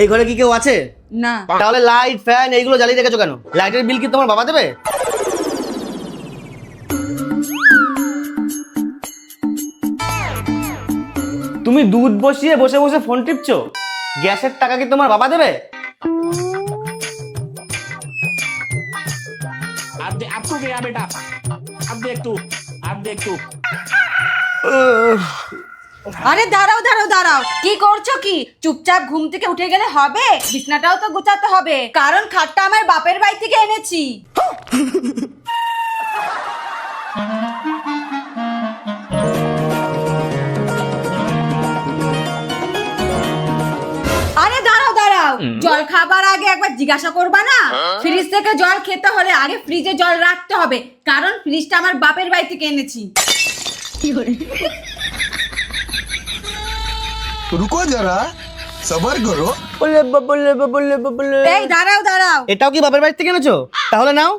এই ঘরে কি কেউ আছে না তাহলে লাইট ফ্যান এইগুলো জ্বালিয়ে রেখেছো কেন লাইটের বিল কি তোমার বাবা দেবে তুমি দুধ বসিয়ে বসে বসে ফোন টিপছো গ্যাসের টাকা কি তোমার বাবা দেবে अब दे, अब तू गया बेटा अब देख तू अब देख तू আরে দাঁড়াও দাঁড়াও দাঁড়াও। কি করছ কি? চুপচাপ ঘুম থেকে উঠে গেলে হবে? বিছনাটাও তো গোছাতে হবে। কারণ খাটটা আমার বাপের বাড়ি থেকে এনেছি। আরে দাঁড়াও দাঁড়াও। জল খাবার আগে একবার জিজ্ঞাসা করবা না? ফ্রিজ থেকে জল খেতে হলে আগে ফ্রিজে জল রাখতে হবে। কারণ ফ্রিজটা আমার বাপের বাড়ি থেকে এনেছি। রুকো যারা সবার করো। বলে বলে বলে বলে। এই দাঁড়াও দাঁড়াও। এটাও কি বাপের বাড়ি থেকে এনেছো? তাহলে নাও।